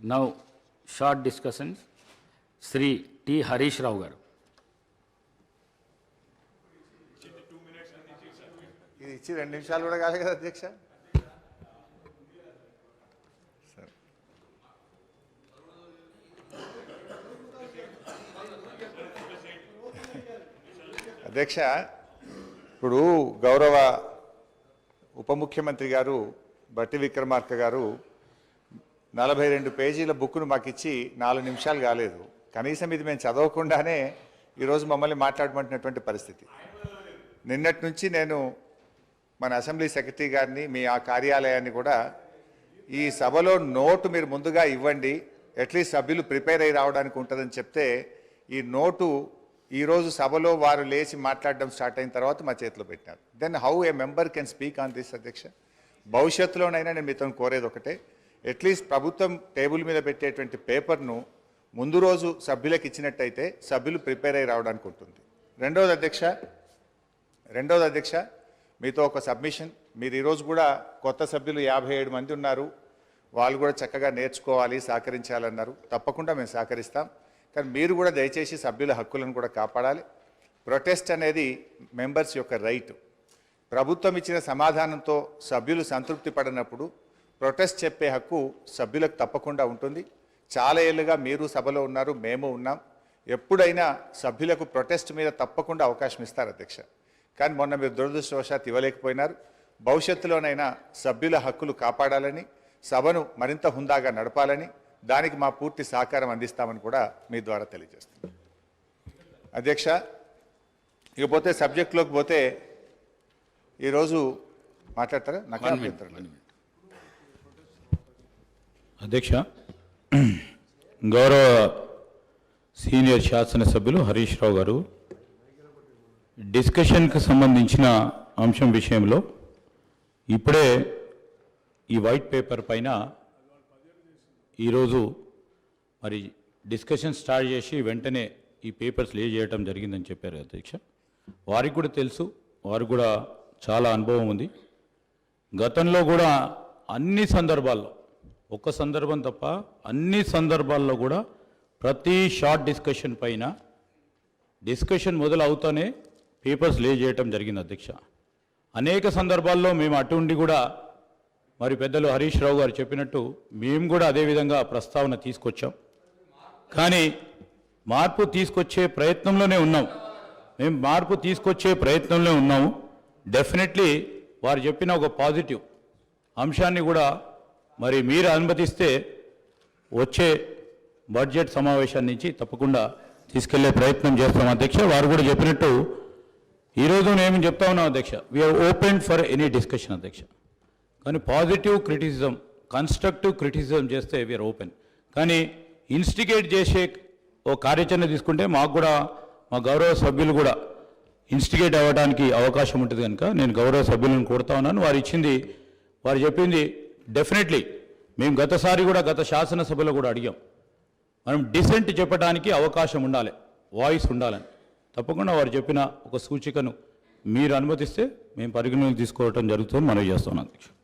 Now short discussions Shri T Harish Rao garu. ఇది ఇచ్చి రెండు నిమిషాలు కూడా కాదు కదా అధ్యక్ష? సరే. అధ్యక్ష ఇప్పుడు గౌరవ ఉప ముఖ్యమంత్రి గారు బట్టి విక్రమార్క గారు నలభై రెండు పేజీల బుక్ను మాకు ఇచ్చి నాలుగు నిమిషాలు కాలేదు. కనీసం ఇది మేము చదవకుండానే ఈరోజు మమ్మల్ని మాట్లాడమంటున్నటువంటి పరిస్థితి. నిన్నటి నుంచి నేను మన అసెంబ్లీ సెక్రటరీ గారిని మీ ఆ కార్యాలయాన్ని కూడా ఈ సభలో నోటు మీరు ముందుగా ఇవ్వండి. అట్లీస్ట్ సభ్యులు ప్రిపేర్ అయి రావడానికి ఉంటుందని చెప్తే ఈ నోటు ఈరోజు సభలో వారు లేచి మాట్లాడడం స్టార్ట్ అయిన తర్వాత మా చేతిలో పెట్టినారు. Then how a member can speak on this అధ్యక్ష? భవిష్యత్తులోనైనా నేను మీతో కోరేది ఒకటే. అట్లీస్ట్ ప్రభుత్వం టేబుల్ మీద పెట్టేటువంటి పేపర్ను ముందు రోజు సభ్యులకు ఇచ్చినట్టయితే సభ్యులు ప్రిపేర్ అయి రావడానికి ఉంటుంది. రెండవది అధ్యక్ష రెండవది అధ్యక్ష మీతో ఒక సబ్మిషన్. మీరు ఈరోజు కూడా కొత్త సభ్యులు యాభై ఏడు మంది ఉన్నారు. వాళ్ళు కూడా చక్కగా నేర్చుకోవాలి సహకరించాలన్నారు. తప్పకుండా మేము సహకరిస్తాం. కానీ మీరు కూడా దయచేసి సభ్యుల హక్కులను కూడా కాపాడాలి. ప్రొటెస్ట్ అనేది మెంబర్స్ యొక్క రైట్. ప్రభుత్వం ఇచ్చిన సమాధానంతో సభ్యులు సంతృప్తి పడినప్పుడు ప్రొటెస్ట్ చెప్పే హక్కు సభ్యులకు తప్పకుండా ఉంటుంది. చాలా ఏళ్ళుగా మీరు సభలో ఉన్నారు మేము ఉన్నాం. ఎప్పుడైనా సభ్యులకు ప్రొటెస్ట్ మీద తప్పకుండా అవకాశం ఇస్తారు అధ్యక్ష. కానీ మొన్న మీరు దురదృష్టవశాత్ ఇవ్వలేకపోయినారు. భవిష్యత్తులోనైనా సభ్యుల హక్కులు కాపాడాలని సభను మరింత హుందాగా నడపాలని దానికి మా పూర్తి సహకారం అందిస్తామని కూడా మీ ద్వారా తెలియజేస్తున్నాం. అధ్యక్ష ఇకపోతే సబ్జెక్టులోకి పోతే ఈరోజు మాట్లాడతారా? నాకు అధ్యక్ష గౌరవ సీనియర్ శాసనసభ్యులు హరీష్ రావు గారు డిస్కషన్కి సంబంధించిన అంశం విషయంలో ఇప్పుడే ఈ వైట్ పేపర్ పైన ఈరోజు మరి డిస్కషన్ స్టార్ట్ చేసి వెంటనే ఈ పేపర్స్ లే చేయడం జరిగిందని చెప్పారు అధ్యక్ష. వారికి కూడా తెలుసు వారు కూడా చాలా అనుభవం ఉంది. గతంలో కూడా అన్ని సందర్భాల్లో ఒక్క సందర్భం తప్ప అన్ని సందర్భాల్లో కూడా ప్రతి షార్ట్ డిస్కషన్ పైన డిస్కషన్ మొదలు అవుతానే పేపర్స్ లే చేయటం జరిగింది అధ్యక్ష. అనేక సందర్భాల్లో మేము అటు ఉండి కూడా మరి పెద్దలు హరీష్ రావు గారు చెప్పినట్టు మేము కూడా అదే విధంగా ప్రస్తావన తీసుకొచ్చాం. కానీ మార్పు తీసుకొచ్చే ప్రయత్నంలోనే ఉన్నాం. మేము మార్పు తీసుకొచ్చే ప్రయత్నంలో ఉన్నాము డెఫినెట్లీ వారు చెప్పిన ఒక పాజిటివ్ అంశాన్ని కూడా మరి మీరు అనుమతిస్తే వచ్చే బడ్జెట్ సమావేశాన్ని నుంచి తప్పకుండా తీసుకెళ్ళే ప్రయత్నం చేస్తాం అధ్యక్ష. వారు కూడా చెప్పినట్టు ఈరోజు నేను చెప్తా ఉన్నాం అధ్యక్ష. We're open for any discussion అధ్యక్ష. కానీ పాజిటివ్ క్రిటిసిజం కన్స్ట్రక్టివ్ క్రిటిసిజం చేస్తే వీఆర్ ఓపెన్ కానీ ఇన్స్టిగేట్ చేసే ఓ కార్యాచరణ తీసుకుంటే మాకు కూడా మా గౌరవ సభ్యులు కూడా ఇన్స్టిగేట్ అవ్వడానికి అవకాశం ఉంటుంది కనుక నేను గౌరవ సభ్యులను కొడతా ఉన్నాను. వారు ఇచ్చింది వారు చెప్పింది డెఫినెట్లీ మేము గతసారి కూడా గత శాసనసభలో కూడా అడిగాం. మనం డిసెంట్ చెప్పడానికి అవకాశం ఉండాలి వాయిస్ ఉండాలని. తప్పకుండా వారు చెప్పిన ఒక సూచికను మీరు అనుమతిస్తే మేము పరిగణలోకి తీసుకోవటం జరుగుతుంది మనవి చేస్తున్నాం అధ్యక్షుడు.